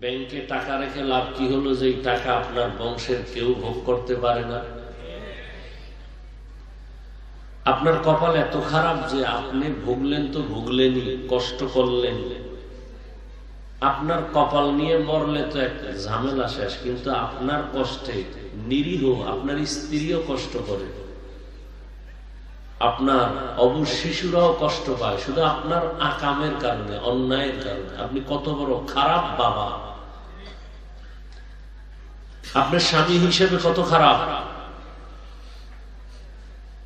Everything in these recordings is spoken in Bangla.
ব্যাংকে টাকা রেখে লাভ কি হলো যে টাকা আপনার বংশের কেউ ভোগ করতে পারে না? আপনার কপাল এত খারাপ যে আপনি ভুগলেন তো ভুগলেনই, কষ্ট করলেন। আপনার কপাল নিয়ে মরলে তো একটা ঝামেলা শেষ, কিন্তু আপনার কষ্টে নিরীহ, আপনার স্ত্রীও কষ্ট করে। আপনার অবু শিশুরাও কষ্ট পায়, শুধু আপনার আকামের কারণে, অন্যায়ের কারণে। আপনি কত বড় খারাপ বাবা। আপনার স্বামী হিসেবে কত খারাপ।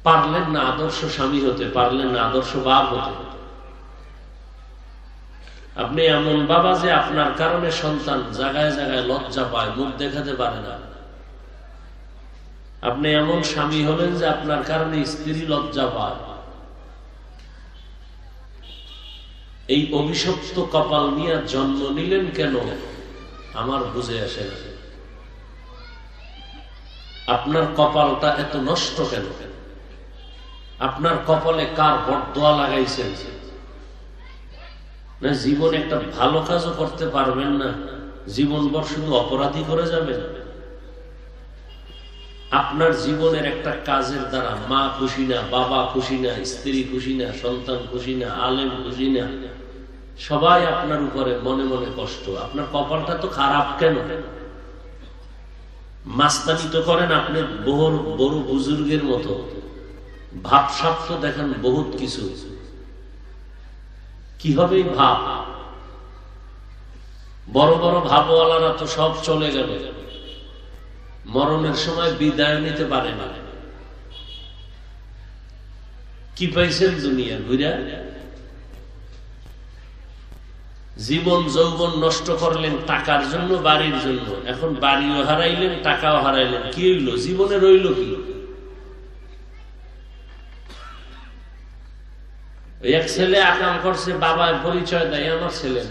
পারলেন না আদর্শ স্বামী হতে, পারলেন না আদর্শ বাপ হতে। আপনি এমন বাবা যে আপনার কারণে সন্তান জায়গায় জায়গায় লজ্জা পায়, মুখ দেখাতে পারে না। আপনি এমন স্বামী হলেন যে আপনার কারণে স্ত্রী লজ্জা পায়। এই অভিশপ্ত কপাল নিয়ে জন্ম নিলেন কেন? আমার বুঝে আসে না। আপনার কপালটা এত নষ্ট কেন? আপনার কপালে কার বরদোয়া লাগাইছেন? না, জীবন একটা ভালো কাজও করতে পারবেন না। জীবনভর শুধু অপরাধী করে যাবেন? আপনার জীবনের একটা কাজের দ্বারা মা খুশি না, বাবা খুশি না, স্ত্রী খুশি না, সন্তান খুশি না, আলেম খুশি না, সবাই আপনার উপরে মনে মনে কষ্ট। আপনার কপালটা তো খারাপ কেন? মাস্তানি তো করেন আপনি বহুর বড় বুজুর্গের মতো। ভাবসাপ তো দেখেন বহুত কিছু। কি হবে ভাব? বড় বড় ভাবওয়ালারা তো সব চলে গেল। মরণের সময় বিদায় নিতে পারে না। কি পাইছেন দুনিয়া ঘুরা জীবন যৌবন নষ্ট করলেন টাকার জন্য, বাড়ির জন্য। এখন বাড়িও হারাইলেন, টাকাও হারাইলেন। কি হইল? জীবনে রইল কি? এক ছেলে আকাম করছে বাবার পরিচয় দেয় আমার ছেলে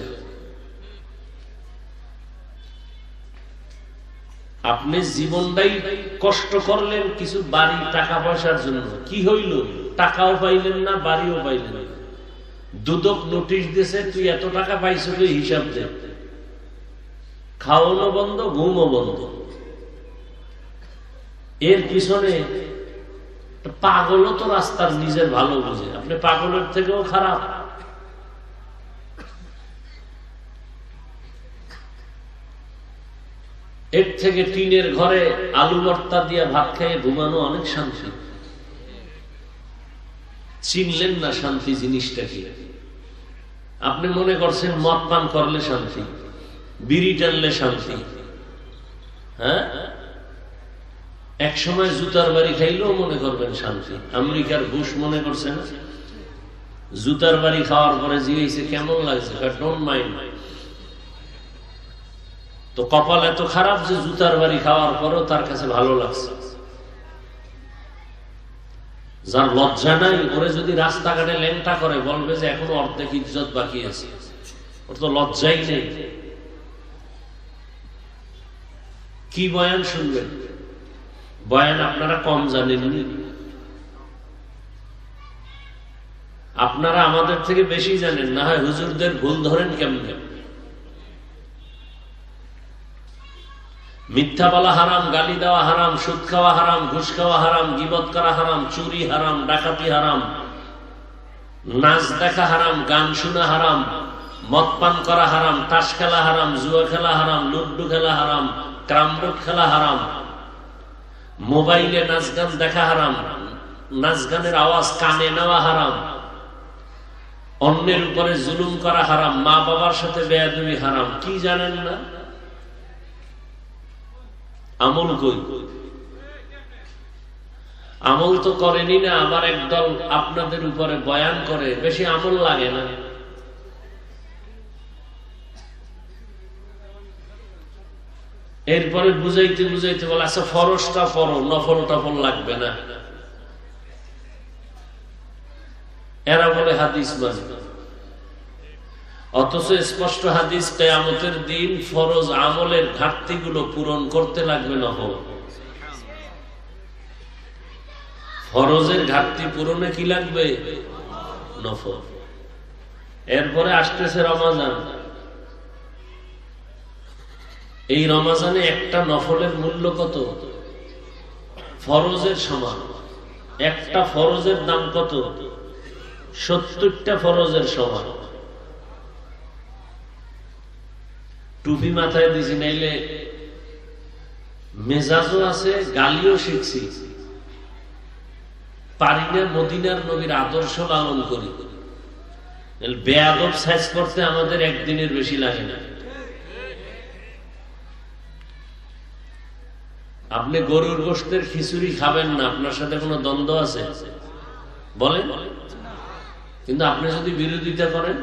আপনি জীবনটাই কষ্ট করলেন কিছু বাড়ি টাকা পয়সার জন্য। কি হইল? টাকাও পাইলেন না, বাড়িও পাইলেন দুদক নোটিশ দিছে, তুই এত টাকা পাইছ তুই হিসাব দে। খাওয়ানো বন্ধ, ঘুমও বন্ধ। এর পিছনে পাগলও তো রাস্তার নিজের ভালো বুঝে। আপনি পাগলের থেকেও খারাপ। এর থেকে টিনের ঘরে আলু ভর্তা দিয়ে ভাত খেয়ে ঘুমানো অনেক শান্তি। চিনলেন না শান্তি জিনিসটা কি? আপনি মনে করছেন মদ পান করলে শান্তি, বিড়ি টানলে শান্তি। হ্যাঁ? এক সময় জুতার বাড়ি খাইলেও মনে করবেন শান্তি। আমেরিকার ঘুষ মনে করছেন? জুতার বাড়ি খাওয়ার পরে জিজ্ঞেসে, কেমন লাগছে? ডোন্ট মাইন্ড তো কপাল এত খারাপ যে জুতার বাড়ি খাওয়ার পরেও তার কাছে ভালো লাগছে। যার লজ্জা নাই, ওরে যদি রাস্তাঘাটে লেংটা করে, বলবে যে এখনও অর্ধেক ইজ্জত বাকি আছে। ওর তো লজ্জাই নেই। কি বয়ান শুনবেন? বয়ান আপনারা কম জানেন আপনারা আমাদের থেকে বেশি জানেন, না হয় হুজুরদের ভুল ধরেন কেমন কেমন? মিথ্যা বলা হারাম, গালি দেওয়া হারাম, সুদ খাওয়া হারাম, ঘুষ খাওয়া হারাম, গিবত করা হারাম, চুরি হারাম, ডাকাতি হারাম, নাচ দেখা হারাম, গান শোনা হারাম, মদ পান করা হারাম, তাস খেলা হারাম, জুয়া খেলা হারাম, লুড্ডু খেলা হারাম ক্রামবোর্ড খেলা হারাম, মোবাইলে নাচ গান দেখা হারাম, নাচ গানের আওয়াজ কানে নেওয়া হারাম, অন্যের উপরে জুলুম করা হারাম মা বাবার সাথে বেয়াদুমি হারাম, কি জানেন না? আমল কই? আমল তো করেনি না, আবার একদল আপনাদের উপরে বয়ান করে, বেশি আমল লাগে না। এরপরে বুঝাইতে বুঝাইতে বলে আচ্ছা ফরসটা ফরো নফল টফল লাগবে না। এরা বলে, হাদিস মানে অথচ স্পষ্ট হাদিস কেয়ামতের দিন ফরজ আমলের ঘাটতিগুলো পূরণ করতে লাগবে না হোক ফরজের ঘাটতি পূরণে কি লাগবে? এরপরে আসতেছে রমাজান। এই রমাজানে একটা নফলের মূল্য কত? ফরজের সমান। একটা ফরজের দাম কত? সত্তরটা ফরজের সমান। টুপি মাথায় দিছি নাইলে মেজাজও আছে, গালিও শিখছি। পারি না মদিনার নবীর আদর্শ লালন করি। বেয়াদব সাইজ করতে আমাদের একদিনের বেশি লাগে না। আপনি গরুর গোষ্ঠের খিচুড়ি খাবেন না, আপনার সাথে কোনো দ্বন্দ্ব আছে? বলেন। কিন্তু আপনি যদি বিরোধিতা করেন,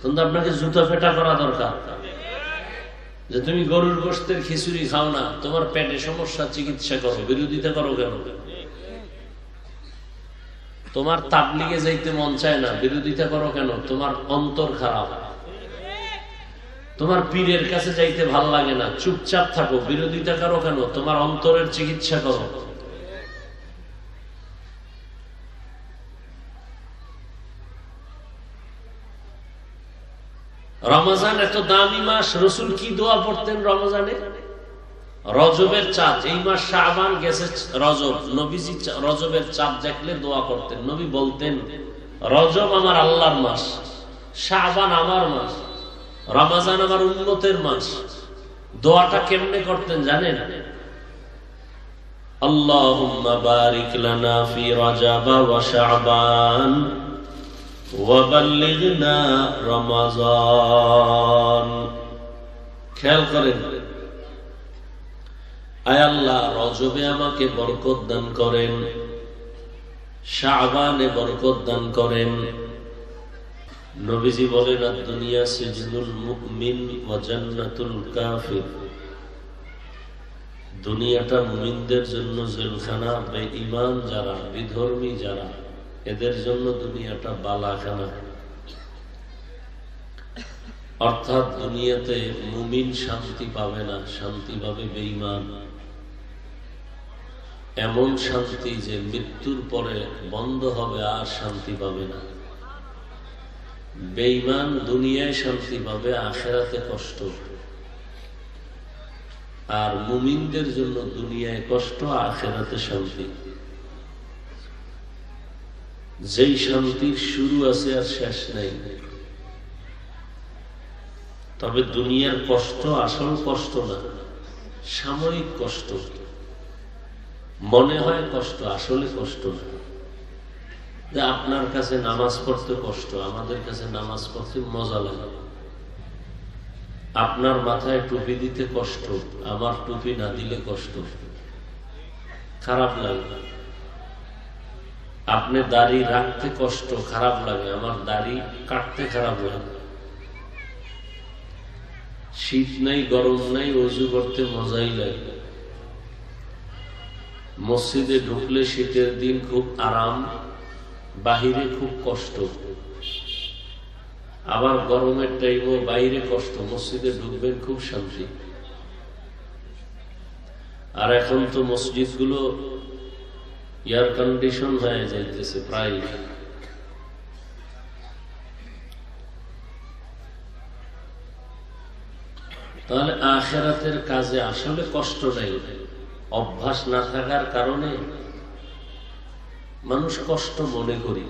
তখন আপনাকে জুতো ফেটা করা দরকার। যে তুমি গরুর গোষ্ঠের খিচুড়ি খাও না, তোমার পেটে সমস্যা, চিকিৎসা করো, বিরোধিতা করো কেন? তোমার তাবলিগে যাইতে মন চায় না, বিরোধিতা করো কেন? তোমার অন্তর খারাপ। তোমার পীরের কাছে যাইতে ভালো লাগে না, চুপচাপ থাকো, বিরোধিতা করো কেন? তোমার অন্তরের চিকিৎসা করো। রমজান এত দামি মাস, রসুল কি দোয়া পড়তেন রমজানে? রজবের চাঁদ, এই মাস শাহবান গেছে রজব, নবীজি রজবের চাঁদ দেখলে দোয়া করতেন। নবী বলতেন, রজব আমার আল্লাহর মাস শাহবান আমার মাস, রমাজান আমার উন্নতের মাস। দোয়াটা কেমনে করতেন জানেন? আল্লাহ বারিক লানা ফি রজব ওয়া শাবান। রমাজান। খেয়াল করেন, আয় আল্লাহ, রজবে আমাকে বরকত দান করেন, শাবানে বরকত দান করেন। নবীজি বলেন দুনিয়া সিজনুল মুমিন ওয়া জান্নাতুল কাফির। দুনিয়াটা মুমিনদের জন্য জেলখানা বে ইমান যারা, বিধর্মী যারা। এদের জন্য দুনিয়াটা বালাখানা। অর্থাৎ দুনিয়াতে মুমিন শান্তি পাবে না, শান্তি পাবে বেঈমান। এমন শান্তি যে মৃত্যুর পরে বন্ধ হবে, আর শান্তি পাবে না। বেঈমান দুনিয়ায় শান্তি পাবে, আখেরাতে কষ্ট। আর মুমিনদের জন্য দুনিয়ায় কষ্ট, আখেরাতে শান্তি। যেই শান্তির শুরু আছে আর শেষ নাই। তবে দুনিয়ার কষ্ট আসল কষ্ট না, সাময়িক কষ্ট। মনে হয় কষ্ট আসলে কষ্ট না। যে আপনার কাছে নামাজ পড়তে কষ্ট, আমাদের কাছে নামাজ পড়তে মজা লাগে। আপনার মাথায় টুপি দিতে কষ্ট, আমার টুপি না দিলে কষ্ট। খারাপ লাগে। আপনি দাড়ি রাখতে কষ্ট, খারাপ লাগে। আমার দাড়ি কাটতে খারাপ লাগে। শীত নাই, গরম নাই অজু করতে মজাই লাগে মসজিদে ঢুকলে শীতের দিন খুব আরাম, বাহিরে খুব কষ্ট। আবার গরমের টাইমও বাইরে কষ্ট, মসজিদে ঢুকবেন খুব শান্তি। আর এখন তো মসজিদগুলো এয়ার কন্ডিশন হয়ে যাইতেছে প্রায়। তাহলে আখেরাতের কাজে আসলে কষ্ট নেই। অভ্যাস না থাকার কারণে মানুষ কষ্ট মনে করি।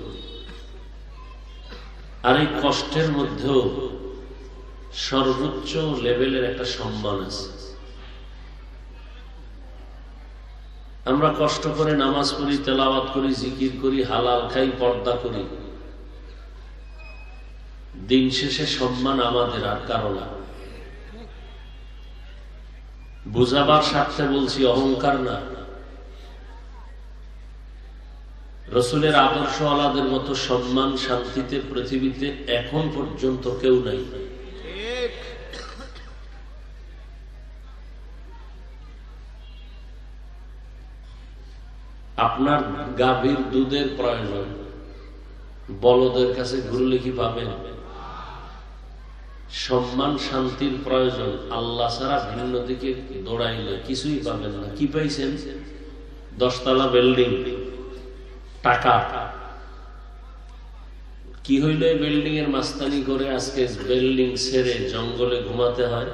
আর এই কষ্টের মধ্যেও সর্বোচ্চ লেভেলের একটা সম্মান আছে। আমরা কষ্ট করে নামাজ পড়ি, তেলাওয়াত করি, জিকির করি, হালাল খাই, পর্দা করি। দিন শেষে সম্মান আমাদের আর কারও না। বুঝাবার স্বার্থে বলছি অহংকার না। রসুলের আদর্শ আলাদের মতো সম্মান শান্তিতে পৃথিবীতে এখন পর্যন্ত কেউ নাই। আপনার গাভীর দুধের প্রয়োজন। বলদের কাছে ঘুরলে কি পাবেন? সম্মান শান্তির প্রয়োজন। আল্লাহ ছাড়া ভিন্ন দিকে দৌড়াইলে কিছুই পাবেন না। কি পাইছেন? দশতলা বিল্ডিং। টাকা। কি হইল বিল্ডিং এর মাস্তানি করে আজকে বিল্ডিং ছেড়ে জঙ্গলে ঘুমাতে হয়?